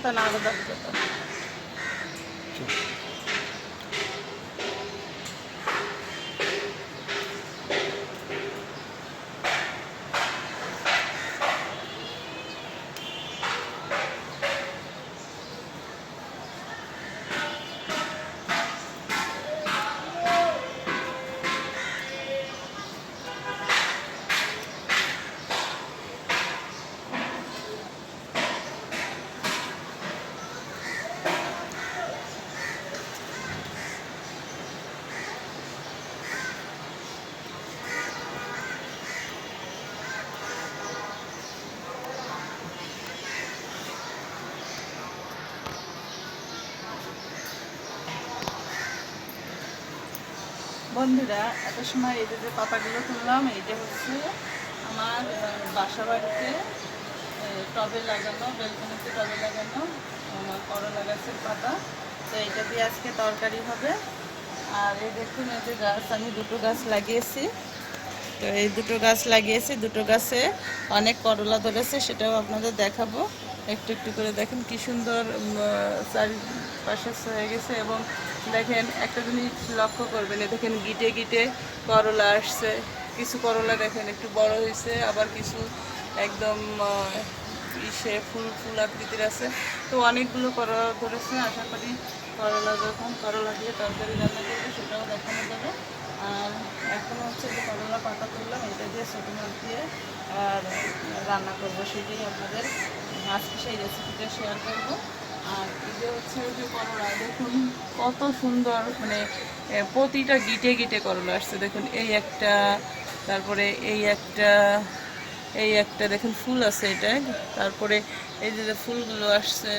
কথা না আলাদা বন্ধুরা, এত সময় এই যে পাতাগুলো তুললাম, এইটা হচ্ছে আমার বাসা বাড়িতে টবে লাগানো, বেলকনিতে টবে লাগানো, আমার করলা গাছের পাতা। তো এটা দিয়ে আজকে তরকারি হবে। আর এই দেখুন, এই যে গাছ, আমি দুটো গাছ লাগিয়েছি। তো এই দুটো গাছ লাগিয়েছি, দুটো গাছে অনেক করলা ধরেছে, সেটাও আপনাদের দেখাবো। একটু একটু করে দেখেন কি সুন্দর চারিপাশে হয়ে গেছে এবং দেখেন একটা জিনিস লক্ষ্য করবেন দেখেন গিটে গিটে করলা আসছে। কিছু করলা দেখেন একটু বড় হয়েছে, আবার কিছু একদম ইসে ফুল ফুল আকৃতির আছে। তো অনেকগুলো করলা ধরেছে, আশা করি করলা যখন করলা দিয়ে তরকারি রান্না করবে সেটাও দেখানো যাবে। আর এখন হচ্ছে যে করলা পাতা তুললাম, এটা দিয়ে ছোটো দিয়ে আর রান্না করব, সেটাই আপনাদের আজকে সেই রেসিপিটা শেয়ার করব। আর যে হচ্ছে করলা দেখুন কত সুন্দর মানে প্রতিটা গিটে গিটে করলা আসছে। দেখুন, এই একটা, তারপরে এই একটা এই একটা, দেখুন, ফুল আছে এটা। তারপরে এই যে ফুলগুলো আসছে,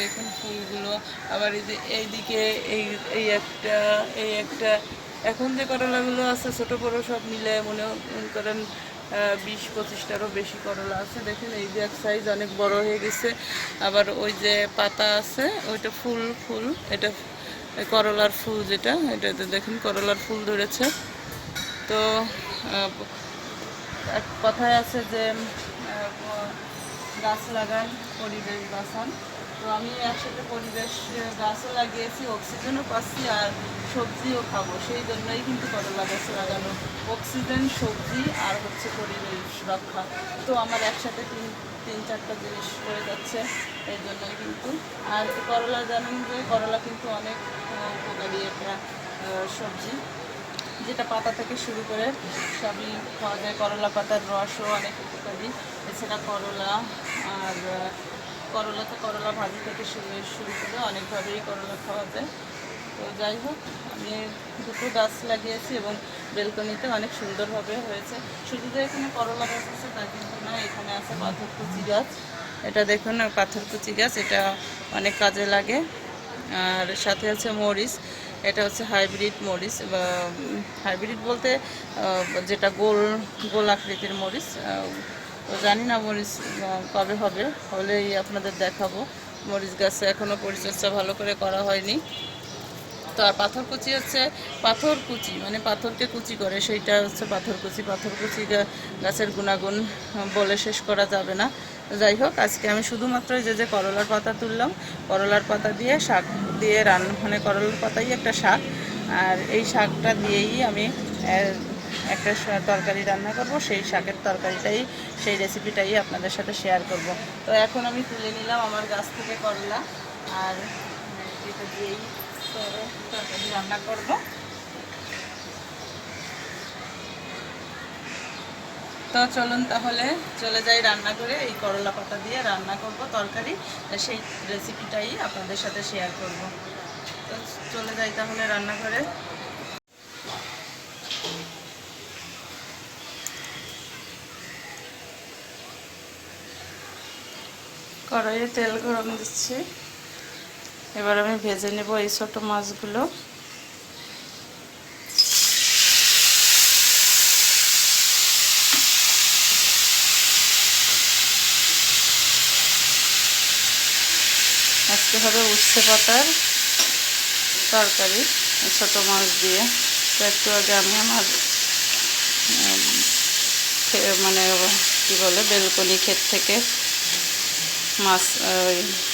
দেখুন ফুলগুলো। আবার এই যে এইদিকে এই এই একটা এই একটা, এখন যে করলাগুলো আছে, ছোট বড় সব মিলে মনে করেন বিশ পঁচিশটারও বেশি করলা আছে। দেখেন, এই যে এক সাইজ অনেক বড় হয়ে গেছে। আবার ওই যে পাতা আছে, ওইটা ফুল ফুল। এটা করলার ফুল যেটা এটাতে দেখেন, করলার ফুল ধরেছে। তো এক কথায় আছে যে গাছ লাগান পরিবেশ বাঁচান। তো আমি একসাথে পরিবেশ গাছও লাগিয়েছি অক্সিজেনও পাচ্ছি আর সবজিও খাব। সেই জন্যই কিন্তু করলা গাছ লাগানো। অক্সিজেন সবজি আর হচ্ছে পরিবেশ রক্ষা। তো আমার একসাথে তিন তিন, চারটা জিনিস হয়ে যাচ্ছে এই জন্যই কিন্তু। আর করলা জানেন যে, করলা কিন্তু অনেক উপকারী একটা সবজি। যেটা পাতা থেকে শুরু করে সবই খাওয়া যায়। করলা পাতার রসও অনেক উপকারী। এছাড়া করলা আর করলা তো করলা ভাজি থেকে শুরু শুরু করে অনেকভাবেই করলা খাওয়া যায়। তো যাই হোক, আমি দুটো গাছ লাগিয়েছি এবং বেলকনিতে অনেক সুন্দরভাবে হয়েছে। শুধু যে এখানে করলা গাছ আছে তা কিন্তু না, এখানে আছে পাথরকুচি গাছ। এটা দেখুন পাথরকুচি গাছ, এটা অনেক কাজে লাগে। আর সাথে আছে মরিচ, এটা হচ্ছে হাইব্রিড মরিচ হাইব্রিড বলতে যেটা গোল গোল আকৃতির মরিচ তো জানি না মরিচ কবে হবে। হলেই আপনাদের দেখাবো। মরিচ গাছে এখনও পরিচর্যা ভালো করে করা হয়নি। তো আর পাথর কুচি হচ্ছে, পাথর কুচি মানে পাথরকে কুচি করে। সেইটা হচ্ছে পাথর কুচি। পাথর কুচি গাছের গুণাগুণ বলে শেষ করা যাবে না। যাই হোক, আজকে আমি শুধুমাত্র যে যে করলার পাতা তুললাম, করলার পাতা দিয়ে শাক দিয়ে রান্না মানে করলার পাতাই একটা শাক। আর এই শাকটা দিয়েই আমি একটা তরকারি রান্না করব, সেই শাকের তরকারিটাই, সেই রেসিপিটাই আপনাদের সাথে শেয়ার করব। তো এখন আমি তুলে নিলাম আমার গাছ থেকে করলা, আর এটা দিয়েই তরকারি রান্না করব। তো চলুন তাহলে চলে যাই রান্না করে, এই করলা পাতা দিয়ে রান্না করব তরকারি সেই রেসিপিটাই আপনাদের সাথে শেয়ার করব। তো চলে যাই তাহলে রান্না করে। কড়াইয়ে তেল গরম দিচ্ছি। এবার আমি ভেজে নেব এই ছোট মাছগুলো। আজকে হবে উচ্ছে পাতার তরকারি ছোটো মাছ দিয়ে। তো একটু আগে আমি আমার মানে কি বলে, বেলকনি ক্ষেত থেকে মাছ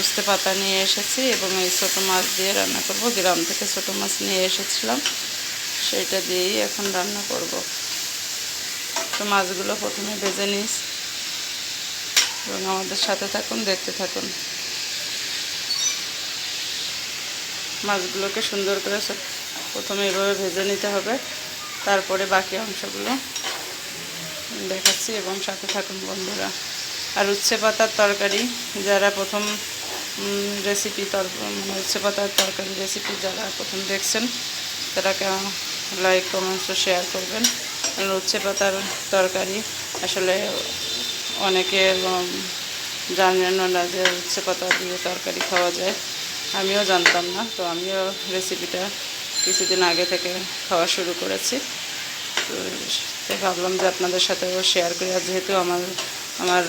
উস্তে পাতা নিয়ে এসেছি এবং এই ছোটো মাছ দিয়ে রান্না করব। গ্রাম থেকে ছোটো মাছ নিয়ে এসেছিলাম, সেটা দিয়েই এখন রান্না করব। তো মাছগুলো প্রথমে ভেজে নিস এবং আমাদের সাথে থাকুন, দেখতে থাকুন। মাছগুলোকে সুন্দর করে প্রথমে এভাবে ভেজে নিতে হবে, তারপরে বাকি অংশগুলো দেখাচ্ছি এবং সাথে থাকুন বন্ধুরা। আর উচ্ছে পাতার তরকারি, যারা প্রথম রেসিপি তর উচ্ছে পাতার তরকারি রেসিপি যারা প্রথম দেখছেন, তারা লাইক কমেন্টস শেয়ার করবেন। উচ্ছে পাতার তরকারি, আসলে অনেকে জানেন না যে উচ্ছে পাতা দিয়ে তরকারি খাওয়া যায়। আমিও জানতাম না, তো আমিও রেসিপিটা কিছুদিন আগে থেকে খাওয়া শুরু করেছি। তো ভাবলাম যে আপনাদের সাথেও শেয়ার করি। আর যেহেতু আমার আমার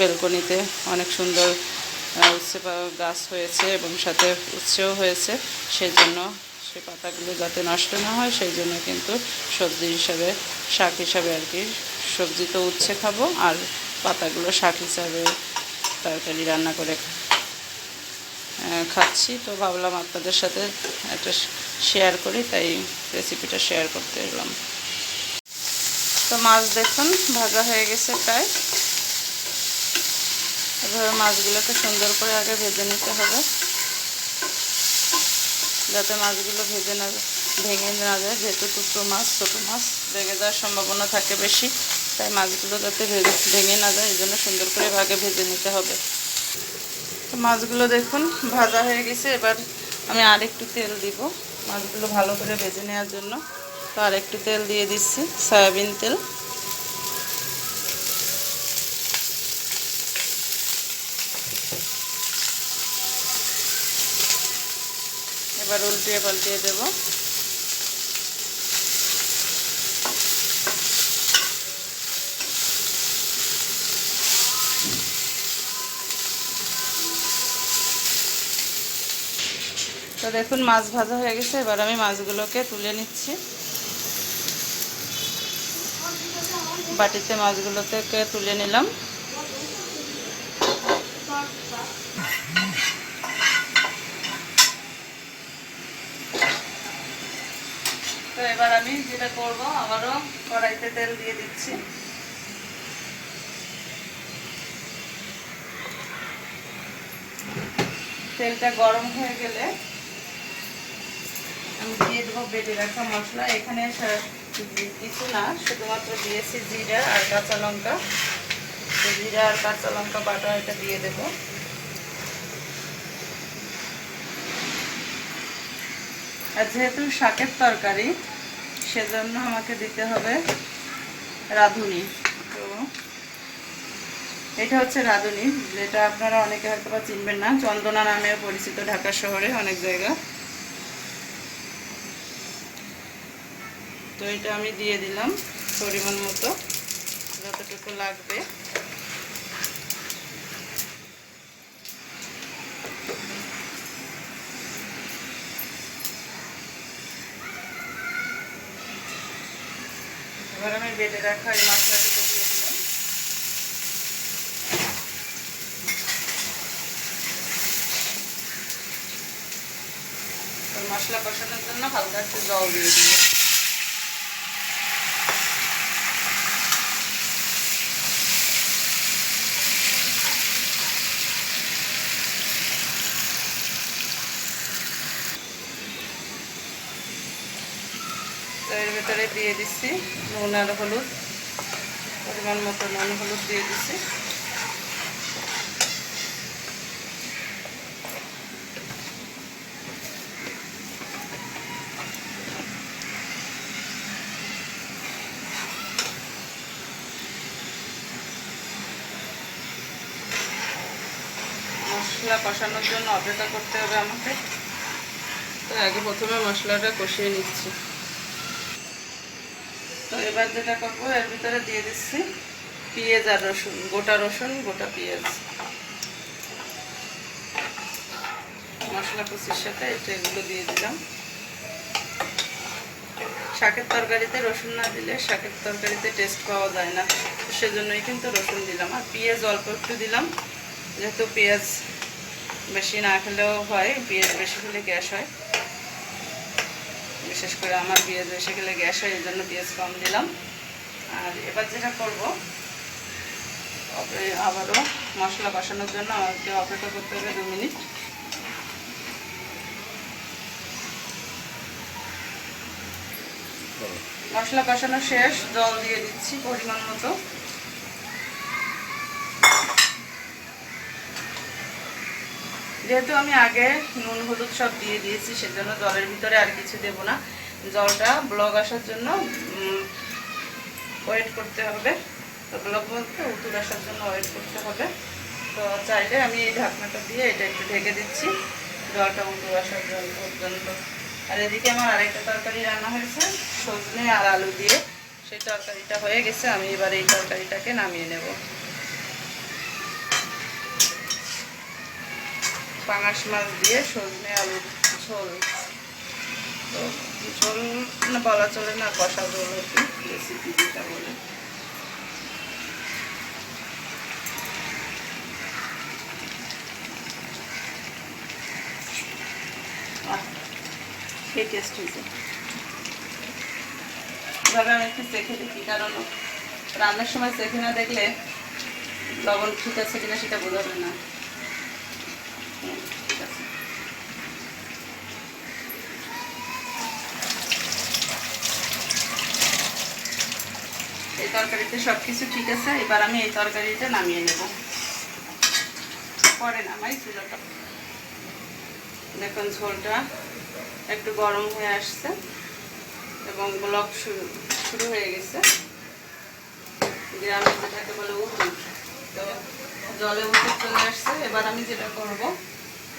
বেলকনিতে অনেক সুন্দর উচ্ছে গাছ হয়েছে এবং সাথে উচ্ছেও হয়েছে। সেই জন্য সে পাতাগুলো যাতে নষ্ট না হয়, সেই জন্য কিন্তু সবজি হিসাবে, শাক হিসাবে আর কি সবজি তো উচ্ছে খাব আর পাতাগুলো শাক হিসাবে তরকারি রান্না করে খাচ্ছি তো ভাবলাম আপনাদের সাথে একটা শেয়ার করি, তাই রেসিপিটা শেয়ার করতে এলাম। তো মাছ দেখুন, ভাজা হয়ে গেছে প্রায়। এভাবে মাছগুলোকে সুন্দর করে আগে ভেজে নিতে হবে। যাতে মাছগুলো ভেজে না ভেঙে না যায়, যেহেতু টুকরো মাছ, ছোটো মাছ, ভেঙে যাওয়ার সম্ভাবনা থাকে বেশি। তাই মাছগুলো যাতে ভেজে ভেঙে না যায় এই জন্য সুন্দর করে আগে ভেজে নিতে হবে। তো মাছগুলো দেখুন, ভাজা হয়ে গেছে। এবার আমি আর একটু তেল দিব মাছগুলো ভালো করে ভেজে নেওয়ার জন্য। তো আর একটু তেল দিয়ে দিচ্ছি, সয়াবিন তেল। এবার উল্টিয়ে পাল্টিয়ে দেবো। তো দেখুন, মাছ ভাজা হয়ে গেছে। এবার আমি মাছগুলোকে তুলে নিচ্ছি। বাটিতে মাছগুলো থেকে তুলে নিলাম। তো এবার আমি যেটা করব, আবারও কড়াইতে তেল দিয়ে দিচ্ছি। তেলটা গরম হয়ে গেলে আমি দিয়ে দেবো বেটে রাখা মশলা। এখানে কিছু না, শুধুমাত্র দিয়েছি জিরা আর কাঁচা লঙ্কা। জিরা আর কাঁচা লঙ্কা বাটা এটা দিয়ে দেবো। আর যেহেতু শাকের তরকারি, সেজন্য আমাকে দিতে হবে রাঁধুনি। তো এটা হচ্ছে রাঁধুনি, যেটা আপনারা অনেকে হয়তো বা চিনবেন না। চন্দনা নামেও পরিচিত ঢাকা শহরে অনেক জায়গা। তো এটা আমি দিয়ে দিলাম পরিমাণ মতো, যতটুকু লাগবে। এবার আমি বেটে রাখা এই মশলাটুকু দিয়ে দিলাম। মশলা কষানোর জন্য হালকা একটু জল দিয়ে দিই তো এর ভেতরে দিয়ে দিচ্ছি নুন আর হলুদ, পরিমাণ মতো নুন, হলুদ দিয়ে দিচ্ছি মশলা কষানোর জন্য অপেক্ষা করতে হবে আমাকে। তো আগে প্রথমে মশলাটা কষিয়ে নিচ্ছি। তো এবার যেটা করব, এর ভিতরে দিয়ে দিচ্ছি পেঁয়াজ আর রসুন, গোটা রসুন, গোটা পেঁয়াজ। মশলা কষির সাথে এটা এগুলো দিয়ে দিলাম। শাকের তরকারিতে রসুন না দিলে শাকের তরকারিতে টেস্ট পাওয়া যায় না। সেজন্যই কিন্তু রসুন দিলাম। আর পেঁয়াজ অল্প একটু দিলাম, যেহেতু পেঁয়াজ বেশি না খেলেও হয়, পেঁয়াজ বেশি খেলে গ্যাস হয়। বিশেষ করে আমার পেঁয়াজ এসে গেলে গ্যাস হয়, এই জন্য পেঁয়াজ কম দিলাম। আর এবার যেটা করব আবারও মশলা কষানোর জন্য আমাকে অপেক্ষা করতে হবে দু মিনিট। মশলা কষানো শেষ, জল দিয়ে দিচ্ছি পরিমাণ মতো। যেহেতু আমি আগে নুন, হলুদ সব দিয়ে দিয়েছি, সেজন্য জলের ভিতরে আর কিছু দেব না। জলটা ব্লগ আসার জন্য ওয়েট করতে হবে। তো ব্লগ বলতে উতুর আসার জন্য ওয়েট করতে হবে। তো চাইলে আমি এই ঢাকনাটা দিয়ে এটা একটু ঢেকে দিচ্ছি, জলটা উতুর আসার জন্য পর্যন্ত। আর এদিকে আমার আরেকটা তরকারি রান্না হয়েছে, সজনে আর আলু দিয়ে। সেই তরকারিটা হয়ে গেছে, আমি এবার এই তরকারিটাকে নামিয়ে নেব। পাঙাশ মাছ দিয়ে সজনে আলু ঝোল তো ঝোল বলা চলে না, কষা ঝোল রেসিপি যেটা বলে। আমি চেখে দেখি, কারণ রান্নার সময় চেখে না দেখলে লবণ ঠিক আছে কিনা সেটা বোঝাবে না হুম, ঠিক আছে তরকারিতে সব কিছু ঠিক আছে, এবার আমি এই তরকারিটা নামিয়ে নেব। পরে নামাই চুলাটা। দেখুন ঝোলটা একটু গরম হয়ে আসছে এবং ব্লক শুরু শুরু হয়ে গেছে। গ্রামে যেটাকে বলে উঠুন তো জলে উঠে চলে আসছে, এবার আমি যেটা করব,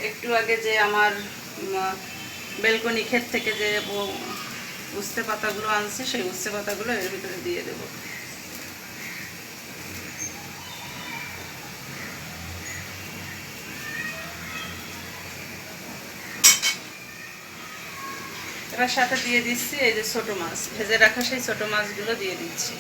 একটু আগে যে আমার বেলকনি ক্ষেত থেকে যে উস্তে পাতাগুলো আনছি, সেই উস্তে পাতাগুলো এর ভিতরে দিয়ে দেবো। এবার সাথে দিয়ে দিচ্ছি এই যে ছোট মাছ। ভেজে রাখা সেই ছোট মাছগুলো দিয়ে দিচ্ছি।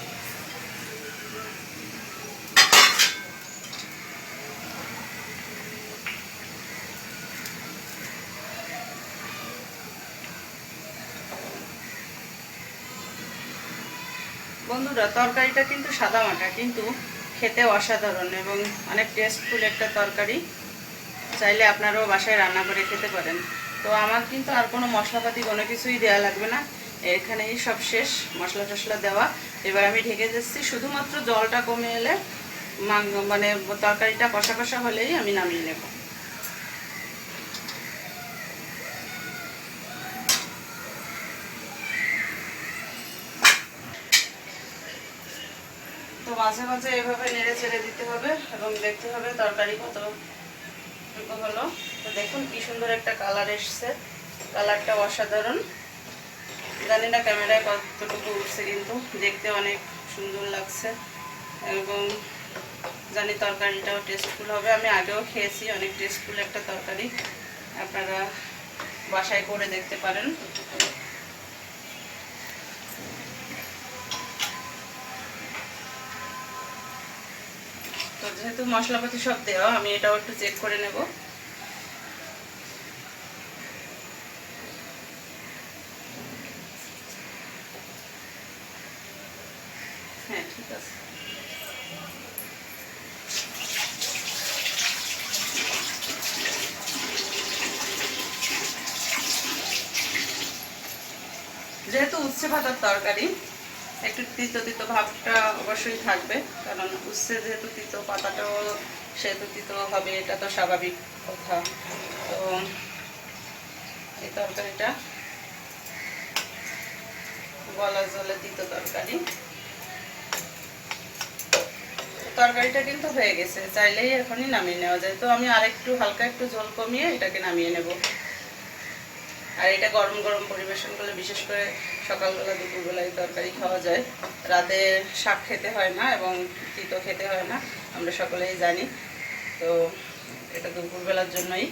বন্ধুরা, তরকারিটা কিন্তু সাদা মাটা, কিন্তু খেতে অসাধারণ এবং অনেক টেস্টফুল একটা তরকারি। চাইলে আপনারাও বাসায় রান্না করে খেতে পারেন। তো আমার কিন্তু আর কোনো মশলাপাতি কোনো কিছুই দেওয়া লাগবে না। এখানেই সব শেষ, মশলা টশলা দেওয়া। এবার আমি ঢেকে দিচ্ছি। শুধুমাত্র জলটা কমে এলে মানে তরকারিটা কষা কষা হলেই আমি নামিয়ে নেব। তো মাঝে মাঝে এভাবে নেড়ে ছেড়ে দিতে হবে এবং দেখতে হবে তরকারি কত হলো। তো দেখুন, কি সুন্দর একটা কালার এসছে। কালারটা অসাধারণ। জানি না ক্যামেরায় কতটুকু উঠছে কিন্তু দেখতে অনেক সুন্দর লাগছে। এবং জানি তরকারিটাও টেস্টফুল হবে। আমি আগেও খেয়েছি, অনেক টেস্টফুল একটা তরকারি। আপনারা বাসায় করে দেখতে পারেন। তো যেহেতু মশলাপাতি সব দেওয়া, আমি এটাও একটু চেক করে নেব হ্যাঁ ঠিক আছে যেহেতু উচ্ছে ভাতার তরকারি একটু তিতো তিতো ভাবটা অবশ্যই থাকবে, কারণ উচ্ছে যেহেতু তিতো, পাতাটাও সেহেতু তিতো হবে, এটা তো স্বাভাবিক কথা। তো এই তরকারিটা গলা জলে তিতো তরকারি। তরকারিটা কিন্তু হয়ে গেছে, চাইলেই এখনই নামিয়ে নেওয়া যায়। তো আমি আরেকটু, হালকা একটু জল কমিয়ে এটাকে নামিয়ে নেব। আর এটা গরম গরম পরিবেশন করলে, বিশেষ করে সকালবেলা দুপুরবেলা এই তরকারি খাওয়া যায়। রাতে শাক খেতে হয় না এবং তিতো খেতে হয় না, আমরা সকলেই জানি। তো এটা দুপুরবেলার জন্যই।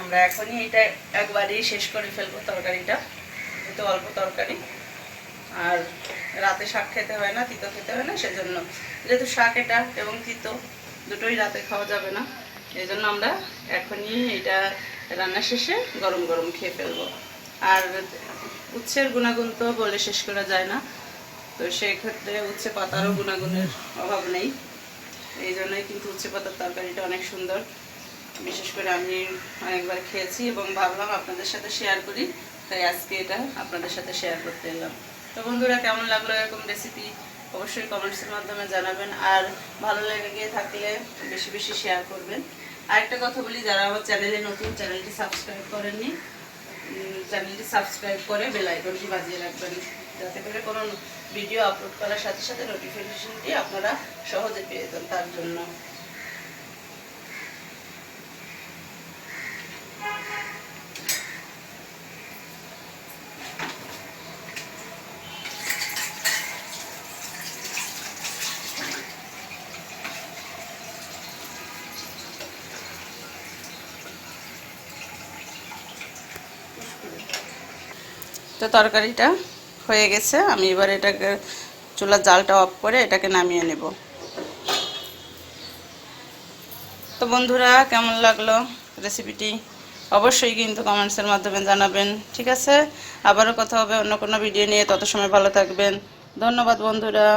আমরা এখনই এটা একবারেই শেষ করে ফেলব তরকারিটা। যেহেতু অল্প তরকারি। আর রাতে শাক খেতে হয় না, তিতো খেতে হয় না, সেজন্য যেহেতু শাক এটা এবং তিতো, দুটোই রাতে খাওয়া যাবে না। এই জন্য আমরা এখনই এটা রান্না শেষে গরম গরম খেয়ে ফেলব। আর উচ্ছের গুণাগুণ তো বলে শেষ করা যায় না। তো সেক্ষেত্রে উচ্ছে পাতারও গুণাগুণের অভাব নেই। এই জন্যই কিন্তু উচ্ছে পাতার তরকারিটা অনেক সুন্দর। বিশেষ করে আমি অনেকবার খেয়েছি এবং ভাবলাম আপনাদের সাথে শেয়ার করি। তাই আজকে এটা আপনাদের সাথে শেয়ার করতে এলাম। তো বন্ধুরা, কেমন লাগল এরকম রেসিপি অবশ্যই কমেন্টসের মাধ্যমে জানাবেন। আর ভালো লেগে গিয়ে থাকলে বেশি বেশি শেয়ার করবেন। আরেকটা কথা বলি, যারা আমার চ্যানেলে নতুন, চ্যানেলটি সাবস্ক্রাইব করেননি চ্যানেলটি সাবস্ক্রাইব করে বেল আইকনটি বাজিয়ে রাখবেন, যাতে করে কোনো ভিডিও আপলোড করার সাথে সাথে নোটিফিকেশনটি আপনারা সহজে পেয়ে যান তার জন্য। তো তরকারিটা হয়ে গেছে। আমি এবার এটাকে চুলার জালটা অফ করে এটাকে নামিয়ে নেব। তো বন্ধুরা, কেমন লাগল রেসিপিটি? অবশ্যই কিন্তু কমেন্টসের মাধ্যমে জানাবেন, ঠিক আছে? আবারও কথা হবে অন্য কোনো ভিডিও নিয়ে। তত সময় ভালো থাকবেন। ধন্যবাদ বন্ধুরা।